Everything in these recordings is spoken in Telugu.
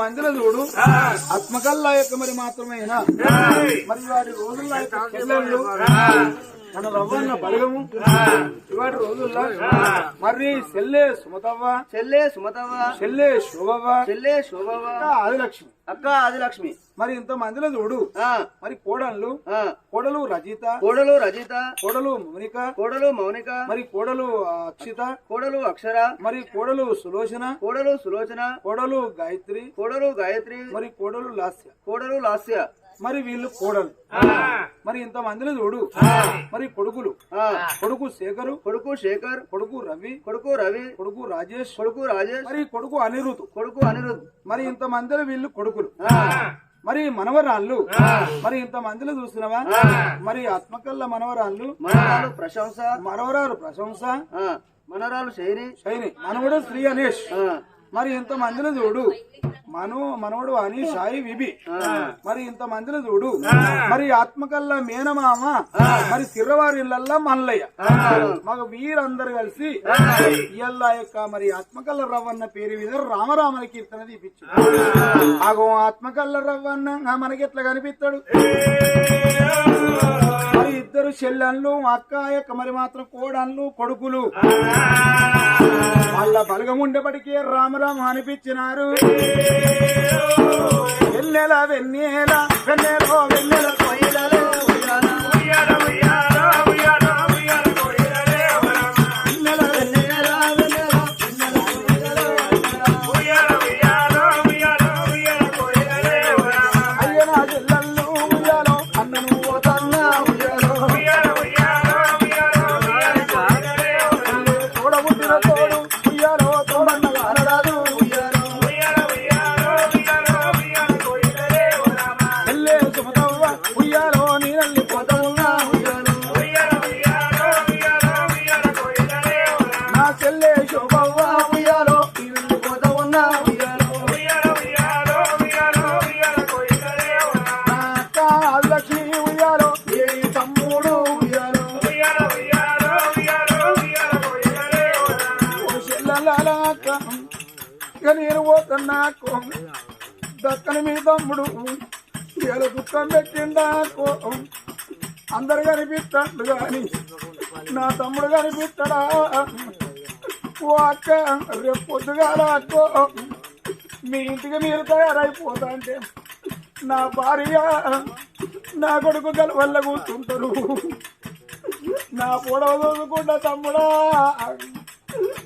మందిలో చూడు. ఆత్మకల్లా యొక్క మరి మాత్రమేనా? మరి వాటి రోజుల్లో యొక్క మన రవ్వన్న బలగము. ఇవాటి రోజుల్లో మరి చెల్లె సుమతవ్వ చెల్లె సుమతవ్వ చెల్లె శోభవ్వ చెల్లె శోభవ్వ ఆదిలక్ష్మి. అక్క ఆదిలక్ష్మి. మరి ఇంత మందిలో చూడు. ఆ, మరి కోడళ్ళు ఆ. కోడలు రజిత కోడలు రజిత కోడలు మౌనిక కోడలు మౌనిక మరి కోడలు అక్షిత కోడలు అక్షర మరి కోడలు సులోచన కోడలు సులోచన కోడలు గాయత్రి కోడలు గాయత్రి మరి కోడలు లాస్య. కోడలు లాస్య. మరి వీళ్ళు కోడలు. మరి ఇంత మందిలో చూడు మరి కొడుకులు. కొడుకు శేఖరు. కొడుకు శేఖర్. కొడుకు రవి. కొడుకు రవి. కొడుకు రాజేష్. కొడుకు రాజేష్. మరి కొడుకు అనిరుద్ధు. కొడుకు అనిరుద్ మరి ఇంత మందిలో వీళ్ళు కొడుకులు. మరి మనవరాళ్ళు. మరి ఇంత మందిలో చూస్తున్నావా మరి ఆత్మకల్ల మనవరాళ్ళు. మనరాలు ప్రశంస. మనవరాలు ప్రశంస. ఆ, మనరాలు శైని. శైని. మనవడు శ్రీ అనేష్ మరి ఇంత మందిలో చూడు. మను మనవడు అని సాయి విబి. మరి ఇంత మందిలో చూడు మరి ఆత్మకల్లా మేనమామ మరి సిర్రవారి ఇళ్ళల్లా మల్లయ్య మగ వీరందరు కలిసి ఇయ్యల్లా యొక్క మరి ఆత్మకల్ల రవ్వన్న పేరు మీద రామరామన కీర్తన తీపిచ్చాడు ఆగో ఆత్మకల్ల రవ్వన్న మనకి ఎట్లా కనిపిస్తాడు? మరి ఇద్దరు చెల్లెళ్ళు అక్క యొక్క మరి మాత్రం కోడన్లు కొడుకులు. వాళ్ళ బలగం ఉండేపటికే రామరామ అనిపించినారు. వెన్నెల వెన్నెల వెన్నెలో వెన్నెల కొయ్యలలో చెల్లె శోభవ్వ ఉయ్యాలో నీళ్ళల్లి పోతవున్నా ఉయ్యాలో నా అక్క ఆదిలక్ష్మి ఉయ్యాలో ఏ తమ్ముడు ఉయ్యాలో ఇక నేను పోతున్నా అక్కో దక్కని మీ తమ్ముడు ఇలా దుఃఖం పెట్టిండాకో అందరు కనిపిస్తాడు గాని నా తమ్ముడు కనిపిస్తాడా ఓ అక్క రేపు పొద్దుగాల అక్కో మీ ఇంటికి మీరు తయారైపోతా అంటే నా భార్య నా కొడుకు గల వల్ల కూర్చుంటారు. నా పొడవ చూసుకుంటా తమ్ముడా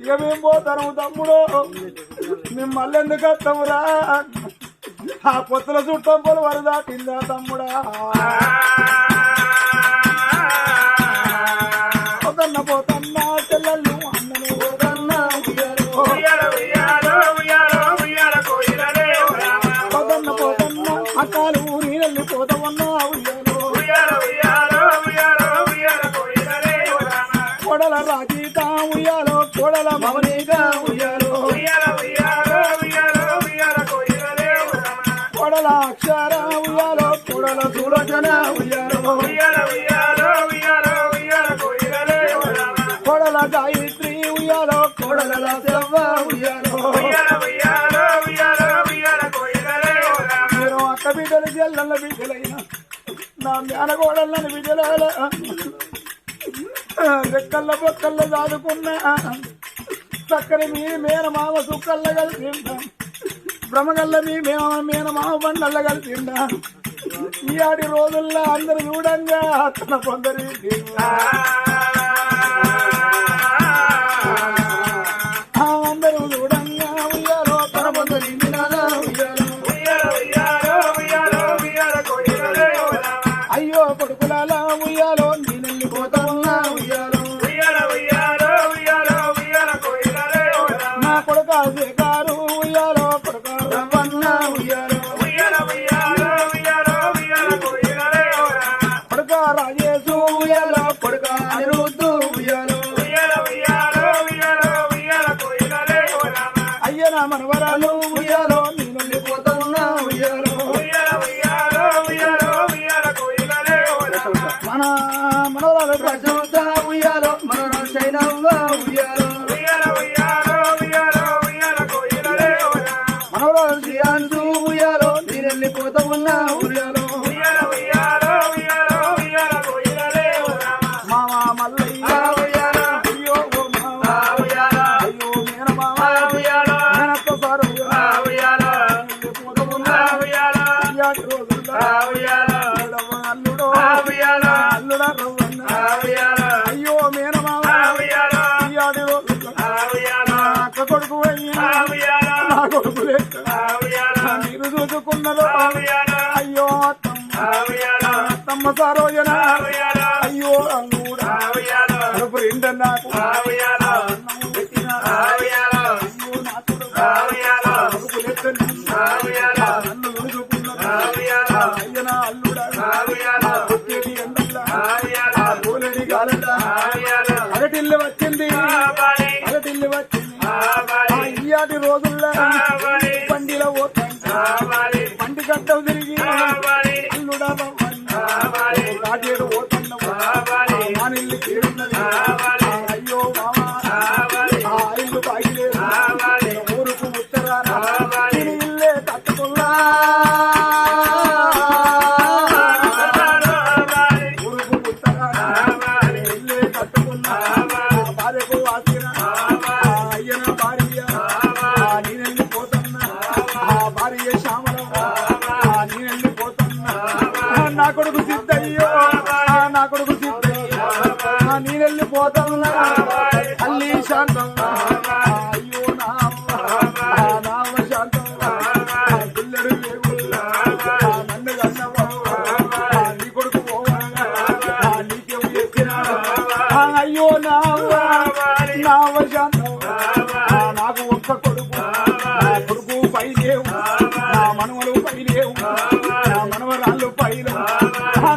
ఇక మేము పోతాను తమ్ముడు. మేము మళ్ళీ ఎందుకు వస్తామురా ఆ కొత్తల చుట్టం పొలు దాటిందా తమ్ముడా? ఉయ్యాలో కొడల మౌనిగా ఉయ్యాలో. కొడల అక్షర ఉయ్యాలో కొడల సులోచన ఉయ్యాలో. కొడల గాయత్రి ఉయ్యాలో కొడల ఉయ్యాలో. అక్క బిడ్డలు బిడ్డలైన నా మేనగోడళ్ళని బిడ్డల రెక్కల్ల బొక్కల్ల దాదుకున్నా చక్కని మీ మేన మామ సుక్కల్ల కలిసి భ్రమగల్ల మీ మేమ మేన మామ బండల్ల కలిసి ఈ ఆడి రోజుల్లో అందరు చూడంగా తన కొందరి అందరూ చూడంగా ఉయ్యాలో తన కొందరి ఉయ్యాలో. అయ్యో కొడుకులాల ఉయ్యాలో నేను అయ్యనా మనవరాలు ఉయ్యాలో నేను పోతా ఉన్నా ఉయ్యాలో మన మనవరాలు ప్రజలు ఉయ్యాలో మన చైనా ఉయ్యాలో. నా కొడుకు అయ్యా నా కొడుకు మీరు చూసుకున్నారు అయ్యో అత్తమ్మ. సారోజన? అయ్యో అల్లుడా. రోజుల్లో బండిలో పోతాంట బండి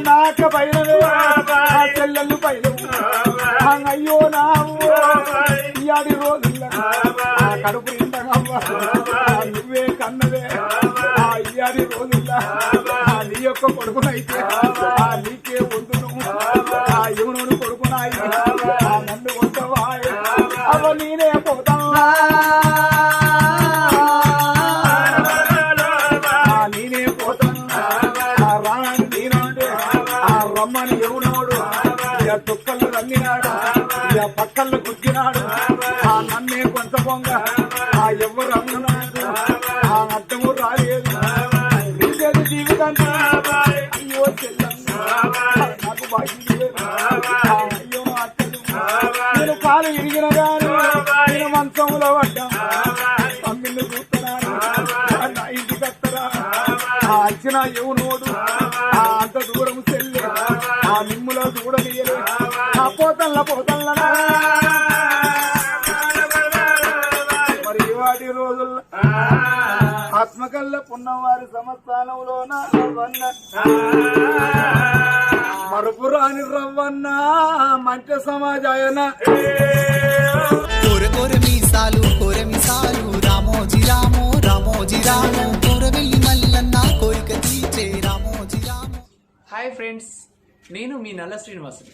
నాక నా పైనవే నా చెల్లెళ్ళు పైన అయ్యో నా ఇయాడి రోజుల ఆ కడుపు నిండగవ్వ నువ్వే. కన్నవే ఆ ఇయాడి రోజుల నీ యొక్క కొడుకునైతే. ఇక తుక్కలు రమ్మినాడు ఇక పక్కలు గుద్దినాడు ఆ నన్నే కొంత పొంగ ఆ ఎవరు అమ్మునాడు ఆ అర్థము రాలేదు నిజేది జీవితాన్ని అయ్యో చెల్లమ్మ నాకు బాధ్యత అయ్యో అత్తలు నేను కాలు విరిగిన గాను నేను మంచంలో పడ్డా తమ్మిళ్ళు చూస్తున్నాను నా ఇంటికి వస్తారా ఆ వచ్చిన ఎవనోడు పోతల్ల పోతల్ల మరి వాటి రోజుల్లో ఆత్మకల్ల పున్నవారి సంస్థానంలోన రవ్వన్న మరుపు రాని రవ్వన్న మంచి సమాజాయన. కోర కోర మీసాలు కోర మీసాలు రామోజీ రామో రామోజీ రామో కోర వెళ్ళి మల్లన్న కోరిక తీర్చే రామోజీ రామో హాయ్ ఫ్రెండ్స్ నేను మీ నల్ల శ్రీనివాసుని.